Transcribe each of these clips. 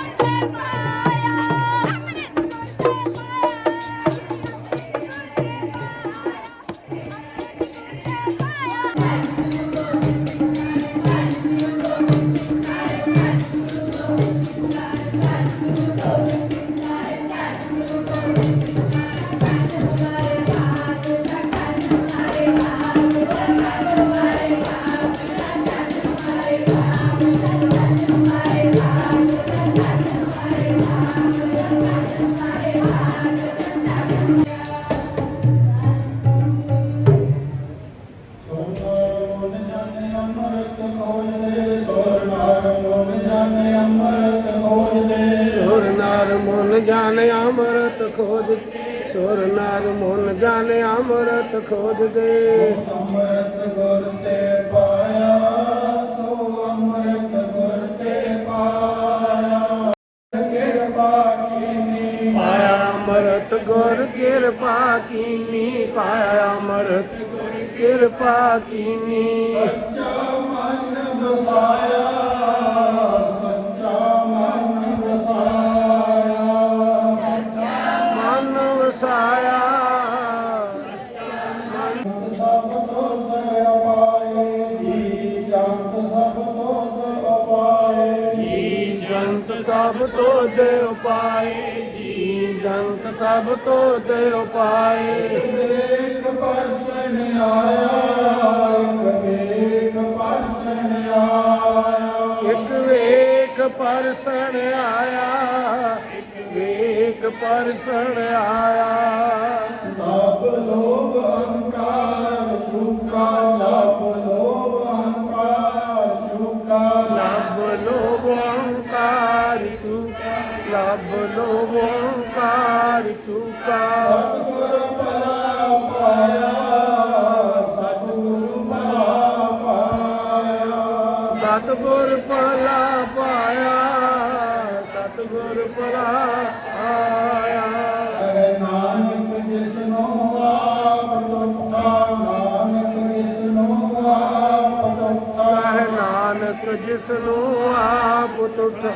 ਸੁਰ ਜਾਣੇ ਅੰਮ੍ਰਿਤ ਖੋਜ ਸੁਰ ਨਾਰ ਮਨ ਜਾਣੇ ਅੰਮ੍ਰਿਤ ਖੋਜ ਦੇ। ਅੰਮ੍ਰਿਤ ਗੁਰ ਤੇ ਪਾਇਆ ਅੰਮ੍ਰਿਤ ਗੁਰ ਕਿਰਪਾ ਕੀਨੀ ਪਾਇਆ ਅੰਮ੍ਰਿਤ ਕਿਰਪਾ ਕੀਨੀ। ਸੱਚਾ ਮਨ ਵਸਾਇਆ ਸੱਚਾ ਮਨ ਵਸਾਇਆ ਮਨ ਵਸਾਇਆ। ਸਭ ਤੁਧ ਅਪਾਏ ਜੀ ਜੰਤ ਸਭ ਤੁਧ ਅਪਾਏ। ਜੀ ਜੰਤ ਸਭ ਤੋਂ ਦੇ ਉਪਾਏ ਜੀ ਜੰਤ ਸਭ ਤੋਂ ਦੇ ਉਪਾਏ ਇੱਕ ਪਰਸਨ ਆਇਆ ਇੱਕ ਵੇਖ ਪਰਸਨ ਆਇਆ। ਇੱਕ ਵੇਖ ਪਰਸਣ ਆਇਆ ਇੱਕ ਵੇਖ ਪਰਸਣ ਆਇਆ। ਲਾਭ ਲੋਭ ਅਹੰਕਾਰ ਲਾਭ ਚੁਕਾ ਸਤਿਗੁਰ ਭਲਾ ਪਾਇਆ ਸਤਿਗੁਰ ਭਲਾ ਪਾਇਆ। ਸਤਿਗੁਰ ਭਲਾ ਪਾਇਆ ਸਤਿਗੁਰ ਭਲਾ ਆਇਆ ਕਹਿ ਨਾਨਕ ਜਿਸਨੂੰ ਆਪ ਤੁਠਾ ਨਾਨਕ ਜਿਸਨੂੰ ਆਪ ਤੁਠਾ। ਕਹਿ ਨਾਨਕ ਜਿਸ ਨੂੰ ਆਪ ਤੁਠ।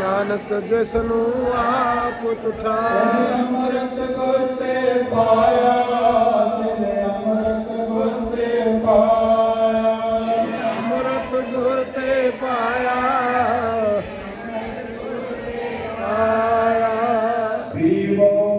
ਨਾਨਕ ਜਿਸ ਨੂੰ ਆਪ ਤੁਠਾ ਅੰਮ੍ਰਿਤ ਗੁਰ ਤੇ ਪਾਇਆ। ਤੇਰੇ ਅੰਮ੍ਰਿਤ ਗੁਰ ਤੇ ਪਾਇਆ। ਅੰਮ੍ਰਿਤ ਗੁਰ ਤੇ ਪਾਇਆ। ਆਇਆ। ਪੀਵੋ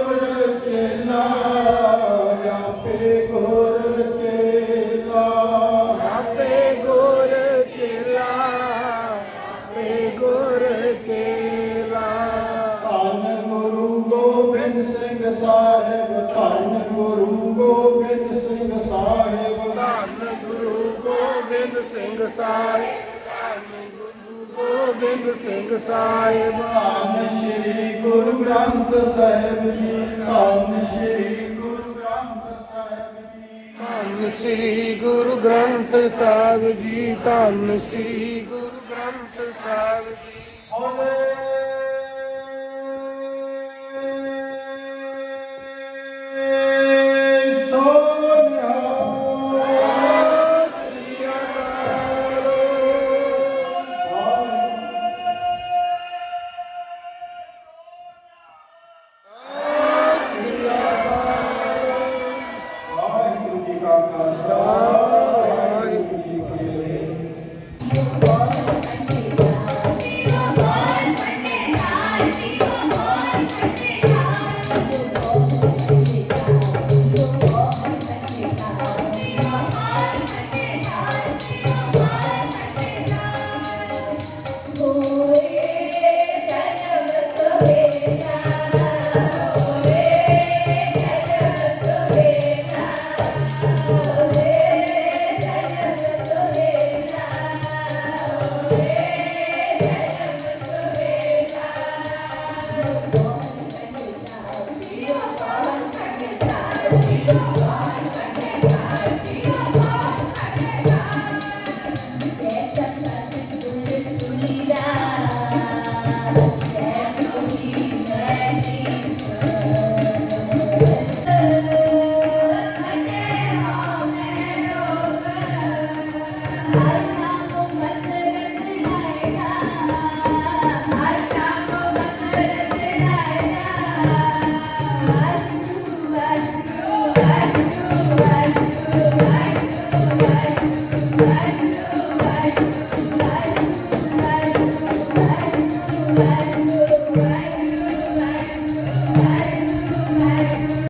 ਗੁਰੂ ਗੋਬਿੰਦ ਸਿੰਘ ਸਾਹਿਬ। ਧੰਨ ਗੁਰੂ ਗੋਬਿੰਦ ਸਿੰਘ ਸਾਹਿਬ। ਧੰਨ ਗੁਰੂ ਗੋਬਿੰਦ ਸਿੰਘ ਸਾਹਿਬ। ਧੰਨ ਸ੍ਰੀ ਗੁਰੂ ਗ੍ਰੰਥ ਸਾਹਿਬ ਜੀ ਧੰਨ ਸ੍ਰੀ ਗੁਰੂ ਗ੍ਰੰਥ ਸਾਹਿਬ ਜੀ। ਧੰਨ ਸ੍ਰੀ ਗੁਰੂ ਗ੍ਰੰਥ ਸਾਹਿਬ ਜੀ ਧੰਨ ਸ੍ਰੀ ਗੁਰੂ ਗ੍ਰੰਥ ਸਾਹਿਬ ਜੀ। ਬੋਲੇ